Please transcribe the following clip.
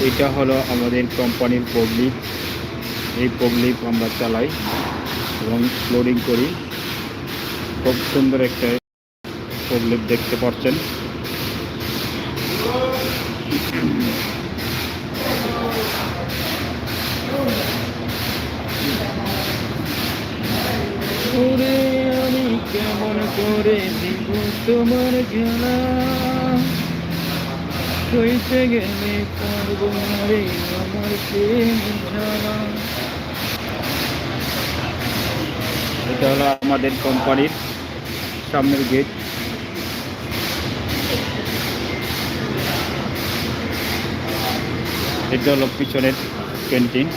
এটা হলো আমাদের কোম্পানির পবলিক এই পবলিক আমরা চালাই এবং লোডিং করি। খুব সুন্দর একটা পবলিক দেখতে পাচ্ছেন। কেমন করে তোমার খেলা? কইতে গেলে পারব না রে আমার প্রেম জ্বালা এটা হলো আমাদের কোম্পানির সামনের গেট। এটা হলো পিছনের ক্যান্টিন